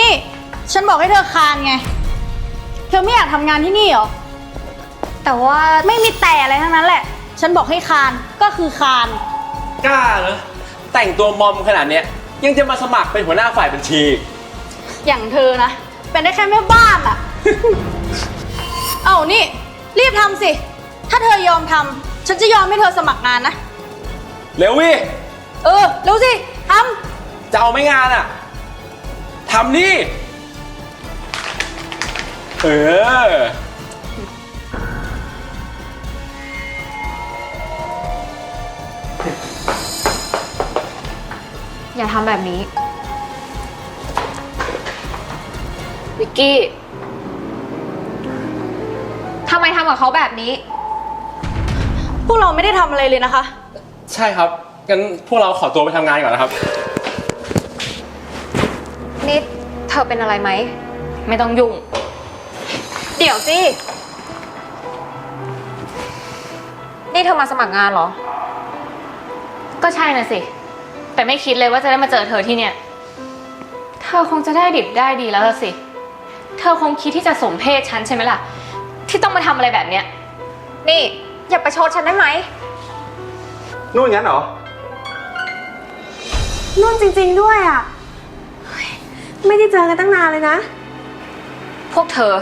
นี่ ฉันบอกให้เธอคานไง เธอไม่อยากทำงานที่นี่เหรอ แต่ว่าไม่มีแต่อะไรทั้งนั้นแหละ ฉันบอกให้คานก็คือคาน กล้าเหรอแต่งตัวมอมขนาดเนี้ยยังจะมาสมัครเป็นหัวหน้าฝ่ายบัญชี อย่างเธอนะ เป็นได้แค่แม่บ้านอะ เอ้านี่ รีบทำสิ ถ้าเธอยอมทำฉันจะยอมให้เธอสมัครงานนะ เร็ววิ เออเร็วสิทจะเอาไม่งานอะ ทำนี่ เออ อย่าทำแบบนี้ วิกกี้ ทำไมทำกับเขาแบบนี้ำพวกเราไม่ได้ทำอะไรเลยนะคะ ใช่ครับ งั้นพวกเราขอตัวไปทำงานก่อนนะครับ ธอเป็นอะไรไหม ไม่ต้องยุ่ง เดี๋ยวสิ นี่เธอมาสมัครงานเหรอ ก็ใช่น่ะสิ แต่ไม่คิดเลยว่าจะได้มาเจอเธอที่เนี่ย เธอคงจะได้ดิบได้ดีแล้วล่ะสิ เธอคงคิดที่จะสมเพศฉันใช่ไหมล่ะ ที่ต้องมาทำอะไรแบบเนี้ย นี่ อย่าประชดฉันได้ไหม นู่นงั้นเหรอ นุ่นจริง ๆ ด้วยอะเฮ้ย ไม่ได้เจอกันตั้งนานเลยนะ พวกเธอ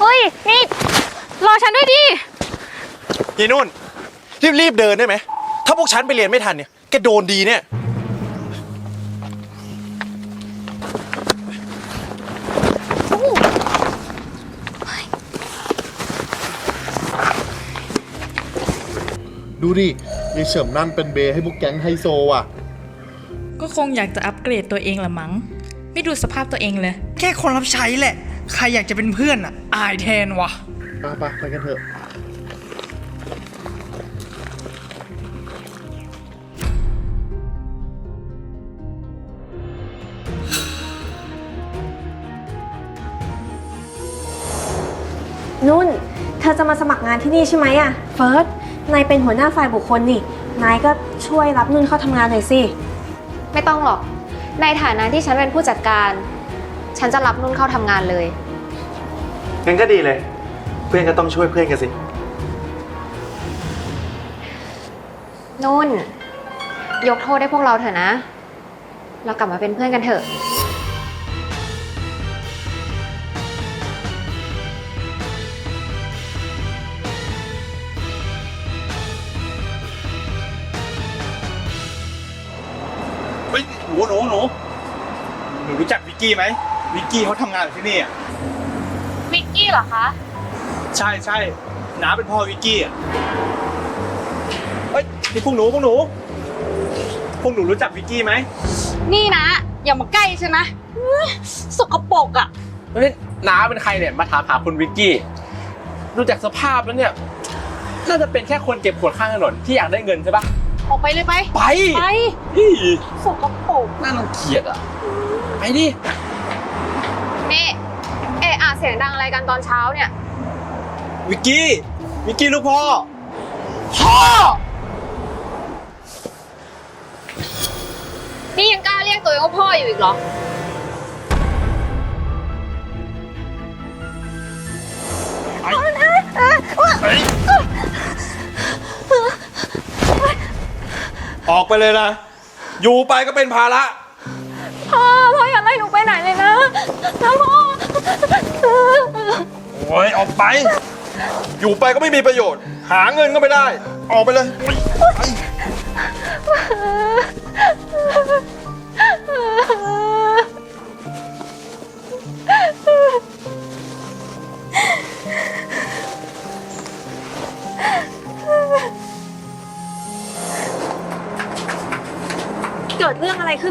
เฮ้ย นี่ รอฉันด้วยดิ ยีนุ่นรีบรีบๆเดินได้ไหม ถ้าพวกฉันไปเรียนไม่ทันเนี่ย แกโดนดีเนี่ย ดูดิมีเฉิมนั่นเป็นเบย์ให้พวกแก๊งไฮโซว่ะ ก็คงอยากจะอัปเกรดตัวเองละมั้ง ไม่ดูสภาพตัวเองเลย แค่คนรับใช้แหละ ใครอยากจะเป็นเพื่อนอะ อายแทนวะไปไปไปกันเถอะ นุ่น เธอจะมาสมัครงานที่นี่ใช่ไหมอะเฟิร์ส นายเป็นหัวหน้าฝ่ายบุคคลนี่ นายก็ช่วยรับนุ่นเข้าทำงานหน่อยสิ ไม่ต้องหรอก ในฐานะที่ฉันเป็นผู้จัดการ ฉันจะรับนุ่นเข้าทำงานเลย งั้นก็ดีเลย เพื่อนก็ต้องช่วยเพื่อนกันสิ นุ่น ยกโทษให้พวกเราเถอะนะ เรากลับมาเป็นเพื่อนกันเถอะ หนูหนูหนูหนูรู้จักวิกกี้ไหมวิกกี้เขาทำงานอยู่ที่นี่อะวิกกี้เหรอคะ ใช่ใช่น้าเป็นพ่อวิกกี้อะเฮ้ยนี่พวกหนูพวกหนูพวกหนูรู้จักวิกกี้ไหมนี่นะ อย่ามาใกล้ฉันนะอื้อสกปรกอะเฮ้ยน้าเป็นใครเนี่ยมาถามหาคุณวิกกี้ดูจากสภาพแล้วเนี่ยน่าจะเป็นแค่คนเก็บขวดข้างถนนที่อยากได้เงินใช่ปะ ออกไปเลยไป ไปไปอี๋สกปรกน่ารังเกียจอะ ไปดิ นี่เอะอะเสียงดังอะไรกันตอนเช้าเนี่ย วิกกี้ วิกกี้ลูกพ่อนี่ยังกล้าเรียกตัวเองว่าพ่ออยู่อีกเหรอ ออกไปเลยนะ อยู่ไปก็เป็นภาระ พ่อพ่ออย่าไล่หนูไปไหนเลยนะนะพ่อโอ้ยออกไป อยู่ไปก็ไม่มีประโยชน์ หาเงินก็ไม่ได้ ออกไปเลยเกิ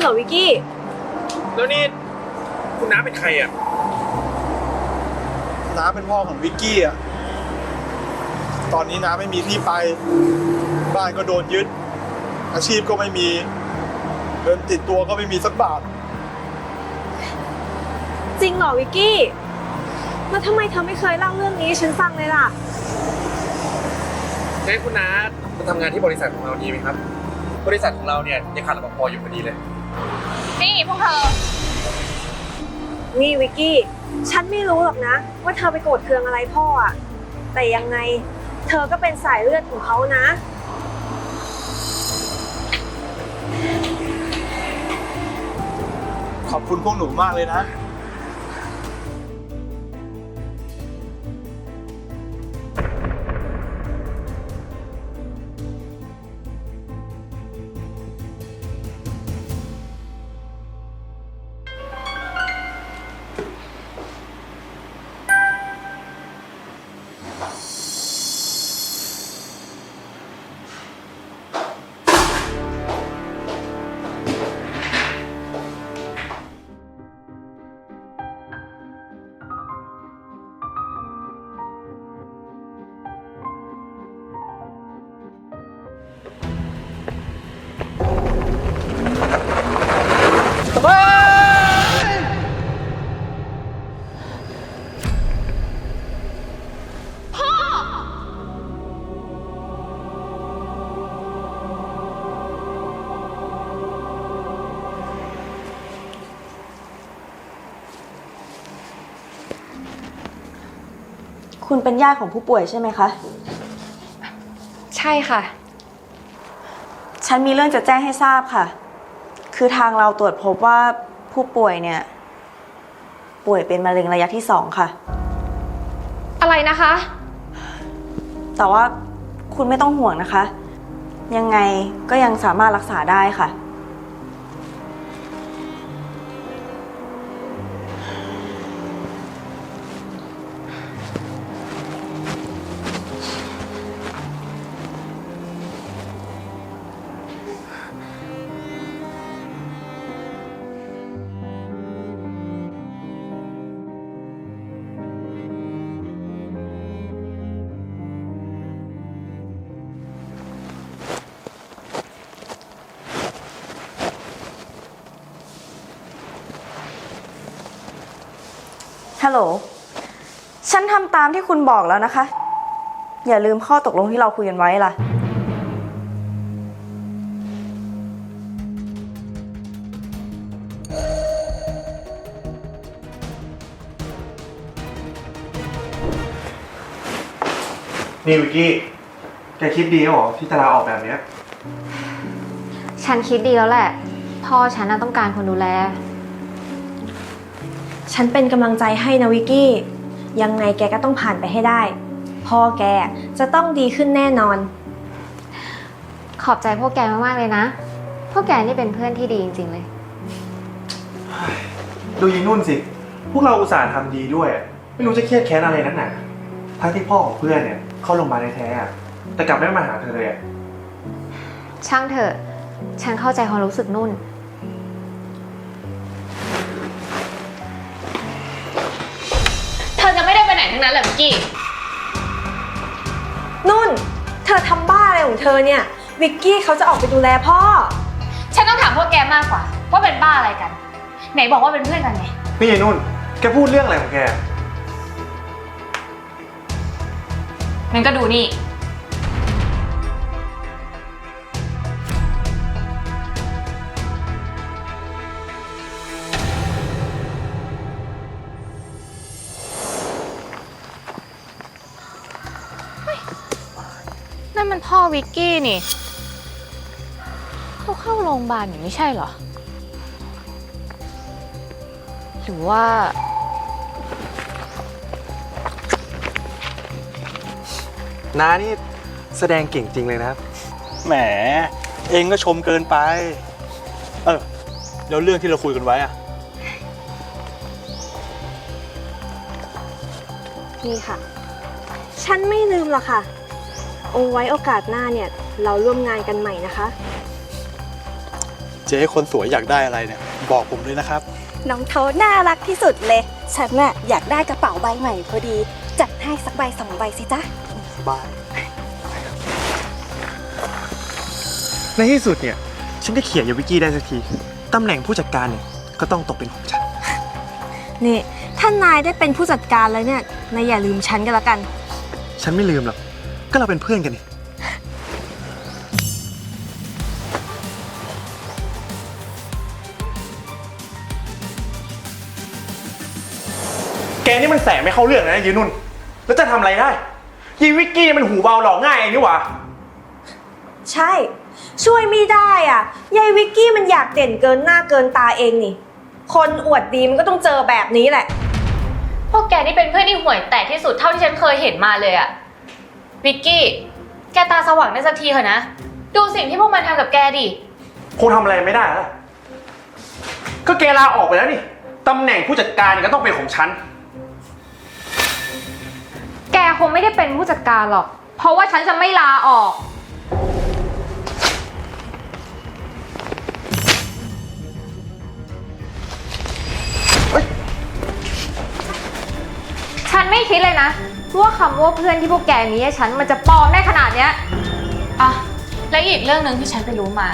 เรื่องอะไรขึ้นเหรอวิกกี้ แล้วนี่คุณน้าเป็นใครอะ น้าเป็นพ่อของวิกกี้อะ ตอนนี้น้าไม่มีที่ไป บ้านก็โดนยึด อาชีพก็ไม่มี เงินติดตัวก็ไม่มีสักบาท จริงเหรอวิกกี้ แล้วทำไมเธอไม่เคยเล่าเรื่องนี้ให้ฉันฟังเลยล่ะ งั้นคุณน้ามาทำงานที่บริษัทของเราดีไหมครับ บริษัทของเราเนี่ยยังขาดรปภอยู่พอดีเลย นี่พวกเธอ นี่วิกกี้ ฉันไม่รู้หรอกนะ ว่าเธอไปโกรธเคืองอะไรพ่ออะแต่ยังไง เธอก็เป็นสายเลือดของเขานะ ขอบคุณพวกหนูมากเลยนะ คุณเป็นญาติของผู้ป่วยใช่ไหมคะ ใช่ค่ะ ฉันมีเรื่องจะแจ้งให้ทราบค่ะ คือทางเราตรวจพบว่าผู้ป่วยเนี่ย ป่วยเป็นมะเร็งระยะที่สองค่ะ อะไรนะคะ แต่ว่าคุณไม่ต้องห่วงนะคะ ยังไงก็ยังสามารถรักษาได้ค่ะ ฮัลโหล ฉันทำตามที่คุณบอกแล้วนะคะ อย่าลืมข้อตกลงที่เราคุยกันไว้ล่ะ นี่วิกกี้ แกคิดดีเหรอที่จะลาออกแบบเนี้ย ฉันคิดดีแล้วแหละ พ่อฉันน่ะต้องการคนดูแล ฉันเป็นกำลังใจให้นะวิกกี้ ยังไงแกก็ต้องผ่านไปให้ได้ พ่อแกจะต้องดีขึ้นแน่นอน ขอบใจพวกแกมากๆเลยนะ พวกแกนี่เป็นเพื่อนที่ดีจริงๆเลย ดูยีนุ่นสิ พวกเราอุตส่าห์ทำดีด้วย ไม่รู้จะเครียดแค้นอะไรนักหนาทั้งที่พ่อของเพื่อนเนี่ยเข้าโรงพยาบาลแท้ๆอะแต่กลับไม่มาหาเธอเลยอะช่างเถอะ ฉันเข้าใจความรู้สึกนุ่น งนั้นแหละวิกกี้ นุ่น เธอทำบ้าอะไรของเธอเนี่ย วิกกี้เขาจะออกไปดูแลพ่อ ฉันต้องถามพวกแกมากกว่า ว่าเป็นบ้าอะไรกัน ไหนบอกว่าเป็นเพื่อนกันไง นี่ยายนุ่น แกพูดเรื่องอะไรของแก งั้นก็ดูนี่ มันพ่อวิกกี้นี่ เขาเข้าโรงพยาบาลอยู่ไม่ใช่เหรอ หรือว่า น้านี่แสดงเก่งจริงเลยนะครับ แหม เองก็ชมเกินไป เออ แล้วเรื่องที่เราคุยกันไว้อะนี่ค่ะ ฉันไม่ลืมหรอกค่ะ เอาไว้โอกาสหน้าเนี่ย เราร่วมงานกันใหม่นะคะ เจ๊คนสวยอยากได้อะไรเนี่ย บอกผมเลยนะครับ น้องโทน่ารักที่สุดเลย ฉันน่ะอยากได้กระเป๋าใบใหม่พอดี จัดให้สักใบสองใบสิจ๊ะ สบาย ในที่สุดเนี่ย ฉันก็เขียนยาวิกกี้ได้สักที ตำแหน่งผู้จัดการเนี่ยก็ต้องตกเป็นของฉัน นี่ถ้านายได้เป็นผู้จัดการแล้วเนี่ย นายอย่าลืมฉันกันละกัน ฉันไม่ลืมหรอก ก็เราเป็นเพื่อนกันนี่แกนี่มันแสบไม่เข้าเรื่องนะยีนุ่น แล้วจะทำอะไรได้ยีวิกกี้มันหูเบาหลอกง่ายเองนี่หว่า ใช่ ช่วยไม่ได้อะยายวิกกี้มันอยากเด่นเกินหน้าเกินตาเองนี่ คนอวดดีมันก็ต้องเจอแบบนี้แหละ พวกแกนี่เป็นเพื่อนที่ห่วยแตกที่สุดเท่าที่ฉันเคยเห็นมาเลยอะ วิกกี้ แกตาสว่างได้สักทีเถอะนะ ดูสิ่งที่พวกมันทำกับแกดิ คงทำอะไรไม่ได้แล้วก็แกลาออกไปแล้วนี่ตำแหน่งผู้จัดการก็ต้องเป็นของฉัน แกคงไม่ได้เป็นผู้จัดการหรอก เพราะว่าฉันจะไม่ลาออก ฉันไม่คิดเลยนะ ว่าคำว่าเพื่อนที่พวกแกมีให้ฉันมันจะปลอมได้ขนาดเนี้ย อะ และอีกเรื่องหนึ่งที่ฉันไปรู้มา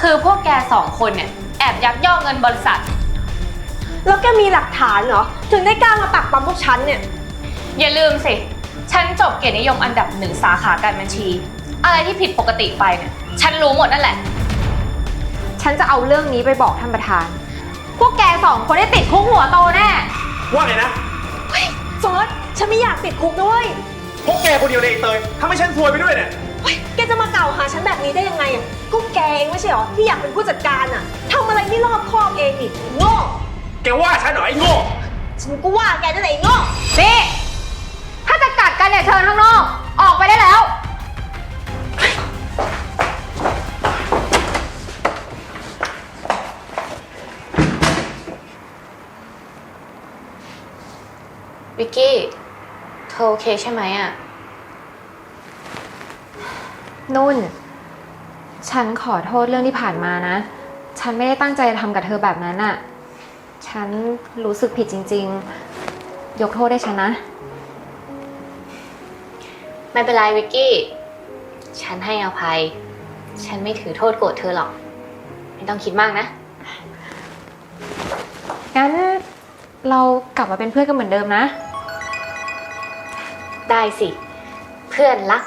คือพวกแกสองคนเนี่ยแอบยักยอกเงินบริษัท แล้วแกมีหลักฐานเหรอ ถึงได้กล้ามาปักปั๊มพวกฉันเนี่ย อย่าลืมสิ ฉันจบเกียรตินิยมอันดับหนึ่งสาขาการบัญชี อะไรที่ผิดปกติไปเนี่ย ฉันรู้หมดนั่นแหละ ฉันจะเอาเรื่องนี้ไปบอกท่านประธาน พวกแกสองคนได้ติดคุกหัวโตแน่ ว่าไงนะเฮ้ยเฟิร์ส ฉันไม่อยากติดคุกด้วยพวกแกคนเดียวเลยไอ้เตยทำให้ฉันซวยไปด้วยเนี่ย เฮ้ยแกจะมากล่าวหาฉันแบบนี้ได้ยังไงอะก็แกเองไม่ใช่เหรอที่อยากเป็นผู้จัดการอะทำอะไรไม่รอบคอบเองนี่โง่แกว่าฉันเหรอไอ้โง่ ฉันก็ว่าแกนั่นแหละไอ้โง่นี่ถ้าจะกัดกันเนี่ยเชิญข้างนอก ออกไปได้แล้ว วิกกี้ เธอโอเคใช่ไหมอะนุ่น ฉันขอโทษเรื่องที่ผ่านมานะ ฉันไม่ได้ตั้งใจจะทำกับเธอแบบนั้นอะฉันรู้สึกผิดจริง ๆ ยกโทษให้ฉันนะ ไม่เป็นไรวิกกี้ ฉันให้อภัย ฉันไม่ถือโทษโกรธเธอหรอก ไม่ต้องคิดมากนะ งั้นเรากลับมาเป็นเพื่อนกันเหมือนเดิมนะ ได้สิ เพื่อนรัก